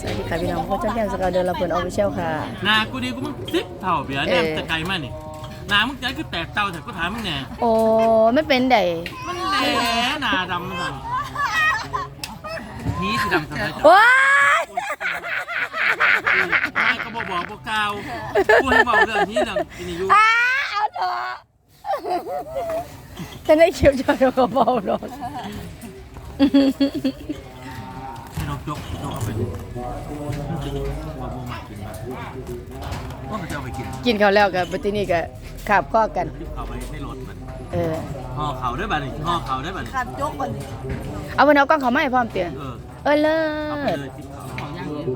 สวัสดีค่ะพี่น้องพวกเจ้าแก้มสกาวเดินเราเปิดออฟฟิเชียลค่ะหนากูดีกูมึงสิบเท่าเบียร์เออเนี่ยจะไกลมากนี่หนามึงใจคือแตกเตาแต่กูถามมึงเนี่ยโอ้ไม่เป็นไดมันแหล่หนาดำมันสั่นนี่สีดำทำไมจ๊ะว้ายนายก็บอกบอกบอกกล่าวกูให้บอกเรื่องนี้เรื่องกินอายุอ้าเอาเถอะฉันได้เขียวจอยกระเป๋าหรอกให้น้อง ยกยกเอาไปมันจะว่าโมมากินมาว่ามันจะเอาไปกินกินเขาวแล้วกับปตินี่ก็ขาบข้อกันเขาไปไม่ลดมันเออ ห่อเขาได้ป่ะนี่ห่อเขาได้ป่ะนี่ขาดยกก่อนเอาวันเอากล้องเขามาให้พร้อมเตียเออ เออเลิเอาไปศเลยทิปเขาของย่างเย็น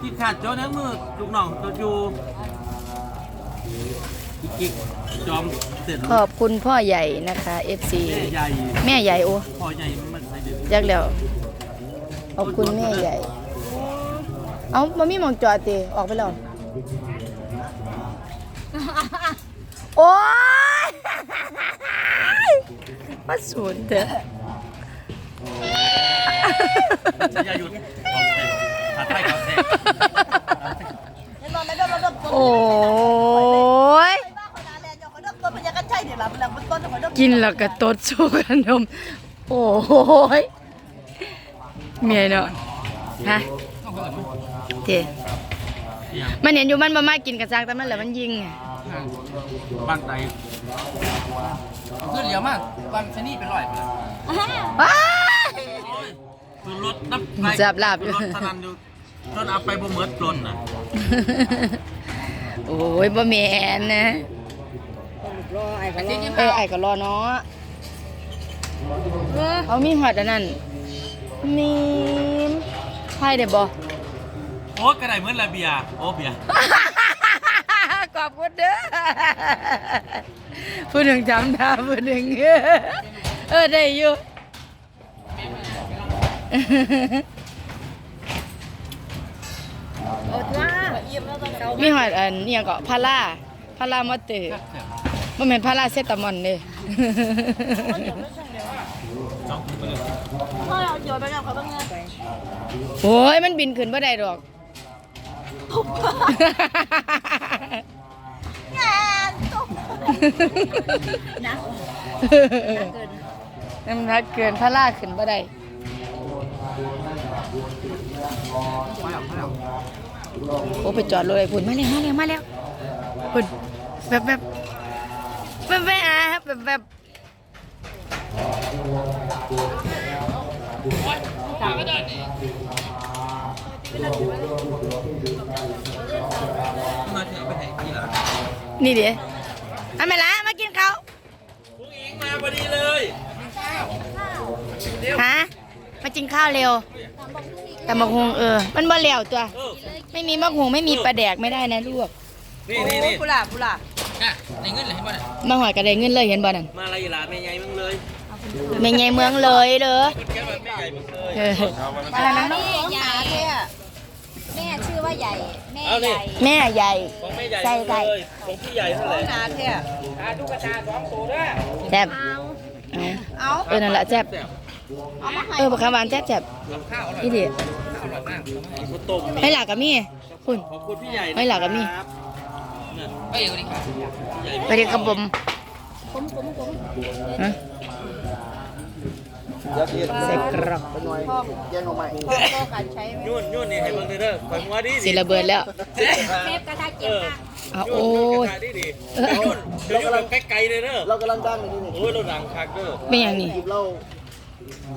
ที่ขาดเจ้าเนื้อมือลูกน้องตัวอยู่กิ๊กจอมเสร็จขอบคุณพ่อใหญ่นะคะ FC แม่ใหญ่แม่ใหญ่โอ้ พ่อใหญ่มันใส่เด็ดยักแล้ว ขอบคุณแม่ใหญ่ เอามามีหมองจอดตีออกไปแล้วโอ้ยมาสูนเถอะอย่าหยุดเอาเสร็จขาดไทยเขาเสร็จเห็นบ่ไม่ได้มาเริ่มต้นโอ้ยไปบ้าคนนั้นแหละเดี๋ยวเขาเริ่มต้นเป็นยังกันใช่เดี๋ยวเราเราต้นเขาเริ่มกินแล้วก็ตดสู้กันนมโอ้ย เมียเนาะฮะเจมันเห็นอยู่มันมามากินกระซังแต่มันเหลือมันยิงไงบ้านใดเพื่อนเดียวมากวันชนีเป็นร้อยไปเลยว้ายโอ้ยคือรถนับจับลาบรถสนันอยู่รถเอาไปบ่เหมือนปล้นน่ะโอ้ยบ่แม่นนะรอไอ้เขารอเออไอ้ก็รอเนาะเอามีหอดอันนั้น มีมไพ่ได้บ่โอ้กระไดเหมือนระเบียร์โอ้เบียร์ขอบคุณเด้อผู้หนึ่งจำได้ผู้หนึ่งเออได้อยู่มีหอดอันนี่ยังก็พาราพารามอเตอร์บ่แม่นพาราเซตามอนเด้พ่อเราโยนไปกับเขาบ้างเงินไปโอ้ยมันบินขึ้นบ่ได้ดอกงานตกนะน้ำหนักเกินพาราขึ้นบ่ได้โอ้ไปจอดรถไอ้พุ่นมาแล้วมาแล้วมาแล้วพุ่นแบบแบบแบบแบบอะแบบแบบ มาเถอะไปไหนกี่ล่ะนี่เดี๋ยวเอามาละมากินข้าวผู้หญิงมาพอดีเลยฮะมากินข้าวเร็วแต่มะฮงเออ มันบ่แล้วตัวเออไม่มีมะฮงไม่มีปลาแดกไม่ได้นะลูกนี่นี่นี่กุหลาบกุหลาบน่ะในเงินเลยให้บ่เนี่ยมาหอยกระไดเงินเลยเห็นบ่นั่นมาอะไรล่ะแม่ใหญ่มึงเลย แม่ใหญ่เมืองเลยเด้อคุณแกแบบแม่ใหญ่มึงเลยเอออะไรนะน้องสองใหญ่ขาเนี่ยแม่ชื่อว่าใหญ่ แม่เอาใหดิญ่ แม่ใหญ่ของแม่ใหญ่ใส่มึงใส่เลยของพี่ใหญ่เท่าไหร่ขาเนี่ยแซ่บเอาเอาเออนั่นแหละแซ่บเอามาให้เออบักขามหวานแซ่บแซ่บอีเดีข้าวต้มให้หลากกับมี่คุณขอบคุณพี่ใหญ่ไม่หลักอะมี่ครับเนี่ยเอ้ยสวัสดีครับใหญ่ไปเรียนกับผมฮะใส่กรอกพ่อพ่อการใช้ยุ่นยุ่นนี่ให้เบิ่งเด้อข่อยหัวดีสิระเบิดแล้วเทพกระทะเก็บค่ะเอาโอ้ยยดีดียุ่นเดี๋ยวยุ่นแบบไกลๆเลยเด้อเรากำลังดังอยู่นี่โอ้ยเราดังคักเด้อเป็นอย่างนี้หยิบเรา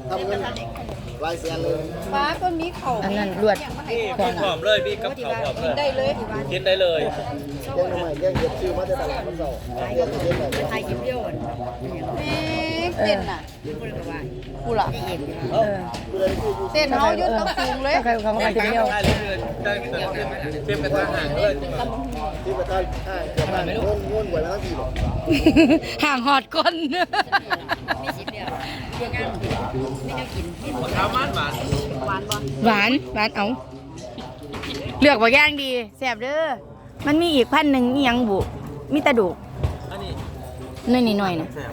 ทำเงินรายแสนเลยฟ้าก็มีเขาอันนั้นลวด นี่พี่พร้อมเลยพี่กับเขาพร้อมเลยได้เลยกินได้เลยเลี้ยงทำไมเลี้ยงเห็ดชื่อมาแต่ตลาดมันเก่าเลี้ยงเห็ดแบบนี้แม่เต้นน่ะกุหลาบเออผู้ใดที่อยู่เต้นเฮายุ่ต้องสูงเลย ใครเขามาทีเดียวได้เลยได้เลยเทียบกันทางห่างเลยที่ประธานห้างเกิดมาโง่นง่นกว่าแล้วทีบอห่างหอดก้น ข้าวมันหวานหวานหวานเอาเลือกบ่ย่างดีแซ่บเด้อมันมีอีกพันหนึ่งอีหยังบุมีแตะดูกอันนี้น้อยนิดหน่อยนะแซ่บ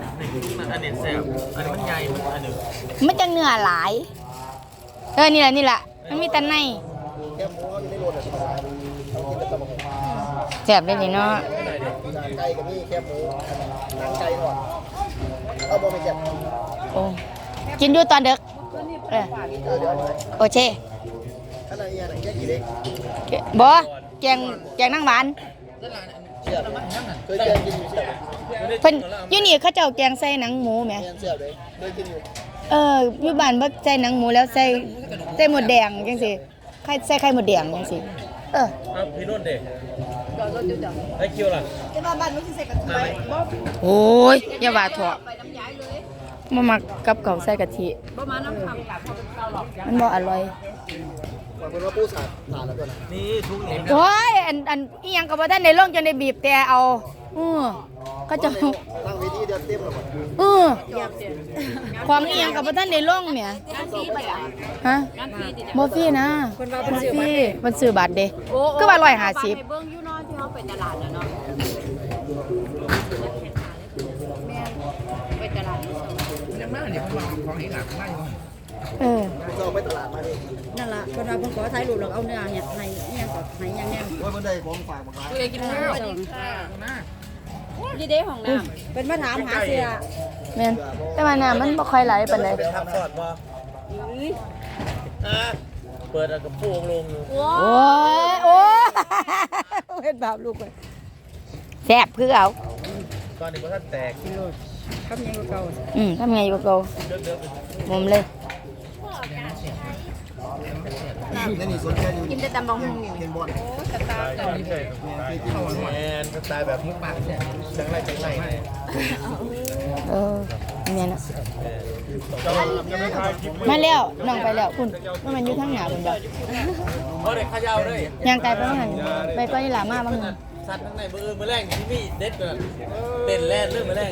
นี่มันอันนี้แซ่บอันนี้มันใหญ่มันอันนี้มันจะเนื้อหลายเออนี่แหละนี่แหละเอมันมีแต่ในแค่หมูเขาอยู่ในรถอะเขากินแต่ตะบกแซ่บเลยนี่เนาะไก่กับนี่แค่หมูหนังไก่ทอดเอาบ่ไม่เจ็บ โอ้กินอยู่ตอนดึกเออเออเดี๋ยวเอาไปโอเคขนาดนี้ไหนแค่กี่เล็กบ่แกงแกงนางหวานเชื่อเคยแกงกินอยู่เชื่อเพิ่นอยู่นี่เขาเจ้าแกงใส่หนังหมูแหมแกงเชื่อเลยเคยกินอยู่เอออยู่บ้านบ่ใส่หนังหมูแล้วใส่ใส่หมดแดงจังซี่ไข่ใส่ไข่หมดแดงจังซี่เออครับพี่นุ่นเด็กได้คิวล่ะจะมาบ้านนู้นสิเสร็จกับไทยบ่โอ้ยอย่าว่าเถอะ บ่มักกับข้าวใส่กะทิประมาณน้ำคำกับมันบ่อร่อยว่าเป็นว่าปูสาดผ่านแล้วตัวนั้นนี่ทุกเห็นโอ้ยอันอันอีหยังก็บ่ทันได้ลงจนได้บีบแต่เอาอือเขาเจ้าตั้งเวทีเดียวเต็มแล้วหมดเออความอีหยังกับบ่ทันได้ลงเนี่ยงานฟรีไปอะฮะงานฟรีดิบ่ฟรีนะบ่ฟรีมันซื้อบัตรเด้ก็ว่า150ไปเบิ่งอยู่เนาะที่เขาไปตลาดน่ะเนาะ มาเนี่ยขอกของอีหลักไม่เออเราไปตลาดมาดินั่นล่ะคนเราเพิ่นขอถ่ายรูปแล้วเอาเนื้อเฮ็ดให้เนี่ยก็ให้ยังแน่ว่ามันได้ของฝากมาขายกินข้าวนะนี่เด้ของน้ำเป็นมาถามหาเสื้อแม่นแต่ว่าน้ำมันบ่ค่อยไหลปานใดเป็นทับสอดบ่อะเปิดเอากระโปรงลงำโอ้โอ้ยโอ้ยเฮ็ดบาปลูกเว้ยแซ่บคือเอาตอนนี้ก็ท่านแตก คำยังเก่าอืมทำไงอยู่กับเขาเดิมเดิมมุมเลยนี่นี่สนใจอยู่กินแต่ตำบักหุ่งเห็นบอลแมนสไตล์แบบมุกปากจังไรจังไรเนี่ยเออแม่นอะจะมาจะไม่ทายคลิปมาแล้วน้องไปแล้วคุณว่ามันอยู่ทางหน้าคุณบ่เอาเด็กขยาวด้วยย่างไกลไปว่าหั่นไปก็อีหลามาบาง นึงสัตว์ข้างในมือมือแรงที่มีเด็ดเกินเต้นแล่นเรื่องมือแรง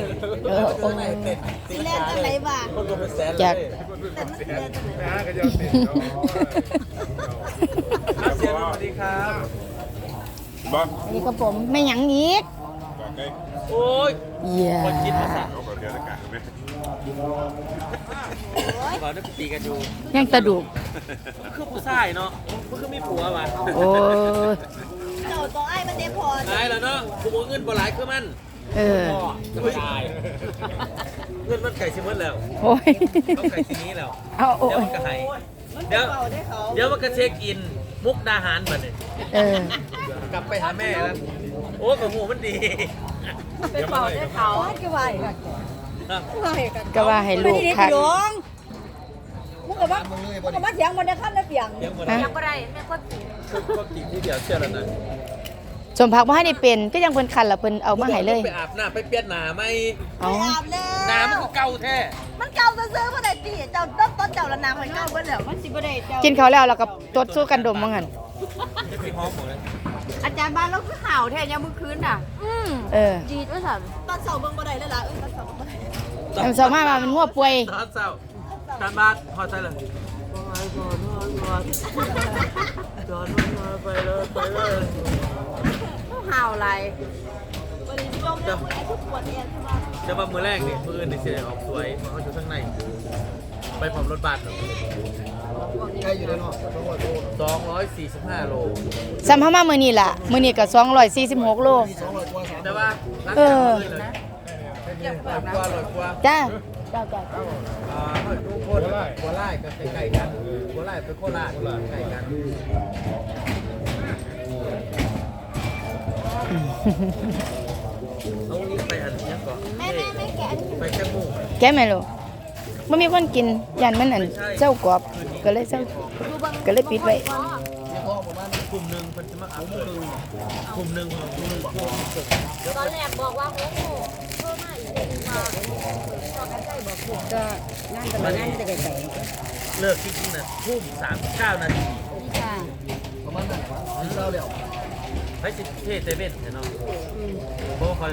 ข้างในเต้นสิแล่นจังไดบ่คนรวมเป็นแสนเลยแต่มันสิแล่นจังไดครับเสียงสวัสดีครับบ้าอันนี้ก็ผมไม่หยังอีกบอกไงโอ้ยเยี่ยคนคิดภาษาเขาบอกเดียวกันไหมเขาได้ตีกันอยู่ยังตะดุกคือผู้ชายเนาะมันคือมีผัวว่ะโอ้ยเจ้าตัวไอ้มันได้พอตายแล้วเนาะกูบอกเงินบ่หลายคือมันเออ พ่อไม่ตายเงินมันไก่ชิมดแล้วโอ้ย เขาไก่ทีนี้แล้วเอาโอ้เดี๋ยวยมันก็ให้เดี๋ยวเดี๋ยวมันก็เช็คอินมุกดาหารมาเนี่ยเออกลับไปหาแม่แล้วโอ้กับหูมันดีไปเป่าได้เขาก็ว่าอีกนะว่าอีกก็ว่าให้ลูกค่ะค่ะหลวงมึงก็ว่ามึงก็ว่าเสียงบ่ได้คันได้เปียงเลี้ยังหมดฮะยังบ่ได้แม่ก็คือก็กินที่เดียวเชื่อแล้วนะ สมพักบ่ให้ได้เป็นก็ยังเพิ่นคันละเพิ่นเอามาให้เลย ไปอาบน้ำไปเปลี่ยนหนาไหมเอาอาบแล้วหนามันคือเก่าแท้มันเก่าซื่อๆบ่ได้ติเจ้าต้นต้นเจ้าละนางไว้เก่าเบิดแล้วมันสิบ่ได้เจ้ากินเขาวแล้วเราก็ตดสู้กันดมว่างั้นจะไปห้องหมดเลยอาจารย์บ้านเราคือข่าวแท้ยังเมื่อคืนน่ะ อืมเออดีด้วยสั่นตอนเสาเบิ่งบ่ได้เลยล่ะเออตอนเสาเบิ่งบ่ได้ทำสามารถว่ามันงัวป่วย ตอนเช้าตอนบ้านพอใจเลย จอนมาไปเลยไปเลยข่าวอะไรบ่ได้สิลงเด้อบ่ได้ทุกปวดแอนใช่บ่จะมามือแรกนี่มืออื่นนี่เสียออกสวยเพราะเขาอยู่ข้างใน ไปพร้อมรถบัสใกล้อยู่ในนอกต้องว่าโตสองร้อยสี่สิบห้าโลซ้ำเฮามามื้อนี้ล่ะ มื้อนี้ก็246โลสองร้อยกว่าสามแต่ว่าร้านเออเลยนะร้อยกว่าร้อ ยกว่าจ้าจ้าเจ้าอ่าทุกคนโคราชก็ใกล้ๆกันโคราชเป็นโคราชใกล้กันเอานี้ไปอันนี้ก่อนแม่แม่แม่แกะไปแค่หมูแกแม่ลูกบ่มีคนกินยันมันอันเจ้ากรอบก็เลยเจ้าก็เลยปิดไว้กลุ่มหนึ่งมันจะมาเอากลุ่มหนึ่งกลุ่มหนึ่งของกลุ่มหนึ่งพวกมันสุดตอนแรกบอกว่าโอ้โหมมาอี กว่าต่อกันใจบอกถูกก็งานแต่งานจะไกลเลิกจริงๆนะทุ่มสามเก้านาทีนี่ค่ะประมาณนั้นเศร้าแล้วไปสิเทเซเว่นเนาะเพราะว่าคอย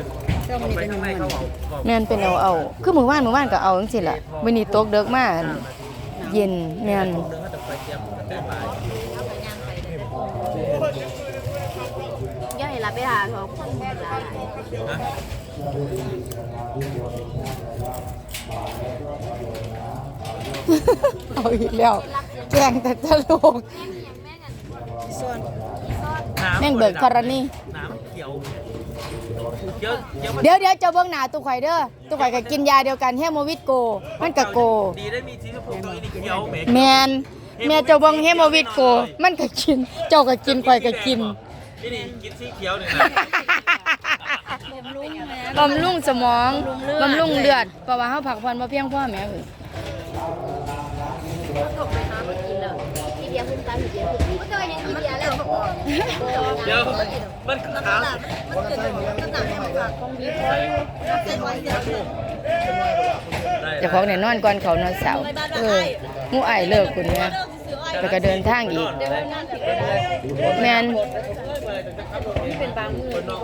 เอาไปข้างในเขาเอาบอกแม่นเป็นเอาเอาคือมื้อวานมื้อวานก็เอาจังซี่ล่ะมื้อนี้ตกเดึกมาอันเย็นแม่นกลุ่มหนึ่งเขาจะไปเตรียมแต่บ่ายเอาไปย่างไปเลยย่าให้รับไปหาของคนแม่หลายนะ เอาอีกแล้วแกงแต่ตลกแม่งอย่างแม่งอะส่วนน้ำแม่งเบิกกรณีน้ำเขียวเขียวเขียวมันเดี๋ยวเดี๋ยวเจ้าเบิ่งหน้าตุกข่อยเด้อตุกข่อยก็กินยาเดียวกันเฮโมวิดโก มันก็โก ดีได้มีที่ชมพูตัวนี้เขียวเหม็นแมนแม่เจ้าเบิ่งเฮโมวิดโก มันก็กิน เจ้าก็กินข่อยก็กินนี่นี่กินสีเขียวเนี่ยนะ บำรุงสมองบำรุงเลือดเพราะว่าเฮาพักผ่อนบ่เพียงพอแม่เอ้ยตกไปหามากินแล้วทีเดียวคุณตาทีเดียวคุณก็จะยังทีเดียวแล้วเดี๋ยวมันขาวมันเกิดน้ำหนักให้มันขาดของบีเส้นไว้เดียวเจ้าของเนี่ยนอนก่อนเขานอนเสาร์เออหมู่อ้ายเลิกคุณแม่ แล้วก็เดินทางอีก แม่นเป็นบางมือคนนอก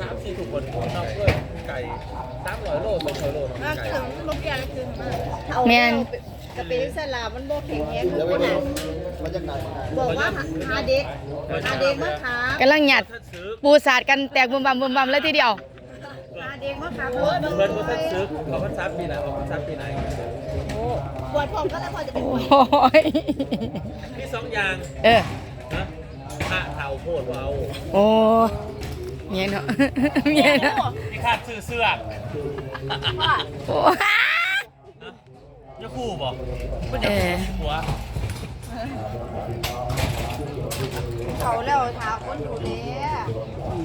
สามสี่ถูกคนคนนอกเลยไก่สามร้อยโลสองร้อยโลอะไก่คือมันบ่เปลี่ยนคือมันแม่นกะปิสลามันบ่แข็งแรงคือแล้วคนไปน่ะบรรยากาศบอกว่าหาเด็กหาเด็กมาขากำลังหยัดท่านซื้อปูสาดกันแตกบุมบัมบุมบัมเลยทีเดียวหาเด็กมาขาปวดเพิ่นว่าท่านซื้อเขาพันซับปีไหนออกพันซับปีไหน ปวดพร้อมก็แล้วพอจะเป็นโอ้ปวดยมีสองอย่างเออนะผ้าเทาโพดเบาโอ้เมียเนาะเมียเนาะที่ขาดซื้อเสื้อโอ้ยาคู่บ่มันเอจะอหัวเขาแล้วถาคนดูแล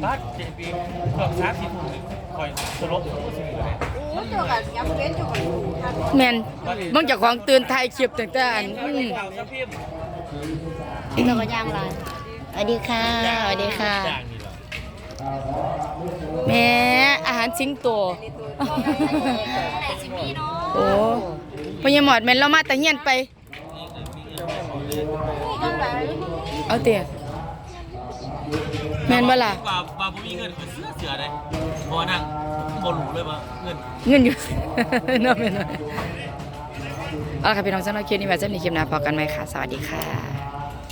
บ้านเจปีเกือบสามสี่ถุงนี่ คอยสลบก็สิเลยโอ้เจ้ากันย้ำเว้นเจ้ากันทำแมนบางเจากของตื่นไทยคลิปตั้งแต่อันอืมข่าวซะพิมพ์เราก็ย่างร้านสวัสดีค่ะสวัสดีค่ะจ้างนี่เหรอแม่อาหารสิงโตไหนสิมีเนาะโอ้พญาหมอดแม่นเรามาแต่เฮียนไปจังไรเอาเตี๋ย แม่นบ่ล่ะ ว่าว่าผมมีเงินคือเสื้อเสือเลยเพราะว่านั่งบนหลูเลยว่าเงิน เงินอยู่ เน้องแม่นบ่เอาค่ะพี่น้องสำหรับคลิปนี้ไว้จะมีคลิปหน้าพอกันไหมค่ะ สวัสดีค่ะ